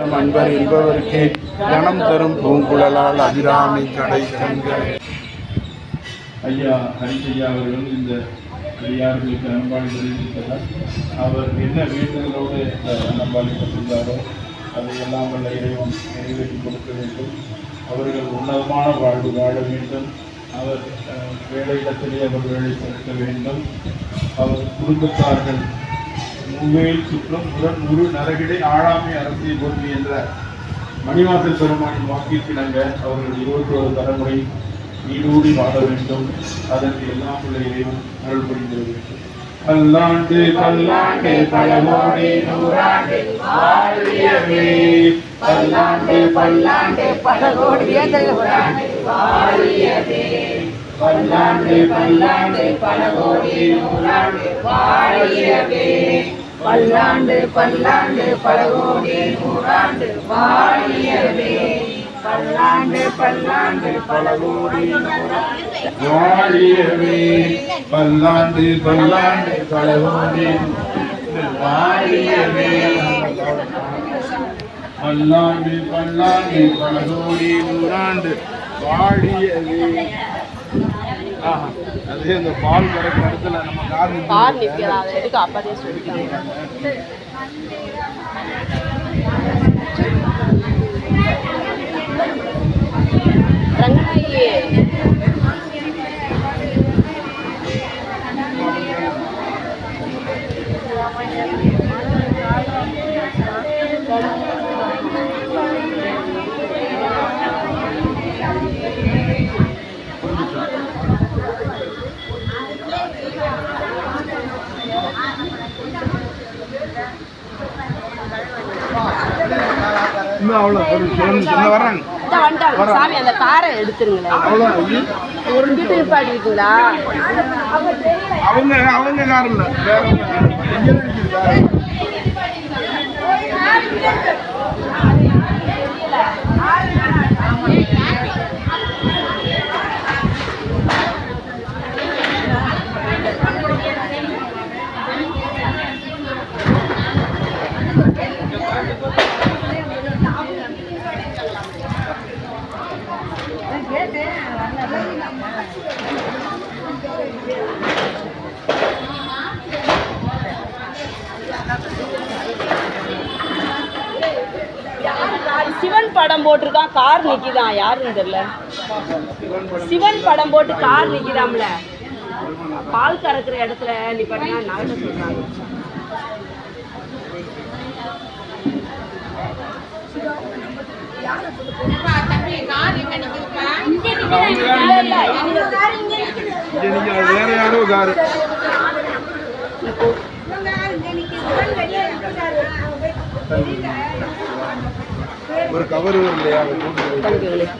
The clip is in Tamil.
என்றும் அன்பர் என்பவருக்கு கணம் தரும் பூங்குழலால் அபிராமி கடை கண்கள். ஐயா ஹரிசையா அவர்கள் இந்த அடியார்களுக்கு அன்பாளி தெரிவித்ததால் அவர் என்ன வேண்டுதலோடு இந்த அதையெல்லாம் வல்ல இறைவன் நிறைவேற்றி கொடுக்க வேண்டும். அவர்கள் உன்னதமான வாழ்வு வாழ வேண்டும். அவர் வேலை வேலையிடத்திலே அவர் வேலை செலுத்த வேண்டும். அவர் குடும்பத்தார்கள் மூவேல் சுற்றம் முதன் உரு நரகிடை ஆழாமை அரசியல் போற்றி என்ற மணிவாசல் பெருமானின் வாக்கிற்கிணங்க அவர்கள் இருபத்தி ஒரு தலைமுறை நீடூடி வாழ வேண்டும். அதற்கு எல்லாம் உள்ள இறைவன் அருள் புரிந்திட வேண்டும். பல்லாண்டு பல்லாண்டு பலமோடி நூறாண்டு வாழியவே பல்லாண்டு பல்லாண்டு பல்லாண்டு பல்லாண்டு பலகோடி நூறாண்டு வாழியவே பல்லாண்டு பல்லாண்டு பலகோடி நூறாண்டு வாழியவே. பல்லாண்டு பல்லாண்டு பலகோடி வாழியவே. பல்லாண்டு பல்லாண்டு பலகோடி வாழியவே. பல்லாண்டு பல்லாண்டு பலகோடி நூறாண்டு வாழியவே. அதே அந்த பால் கறக்கிற இடத்துல நம்ம கார் கார் நிற்கிறா அதை எடுக்க அப்பதே சொல்லிட்டாங்க. ரங்கநாயகி. இன்னும் அவ்வளோ ஒரு வர்றாங்க. சாமி அந்த காரை எடுத்துருங்களேன். அவ்வளோ ஒரு கிட்ட நிப்பாட்டிருக்கீங்களா அவங்க அவங்க கார் இல்லை வேற. படம் போட்டிருக்கான் கார் நிக்கிதான் யாருன்னு தெரியல சிவன் படம் போட்டு கார் நிக்கிதாம்ல பால் கறக்குற இடத்துல நீ இங்க இங்க நிக்கிறது வேற யாரோ கார் ஒரு கவர் இல்லையா? பண்ணிக்கோங்களேன்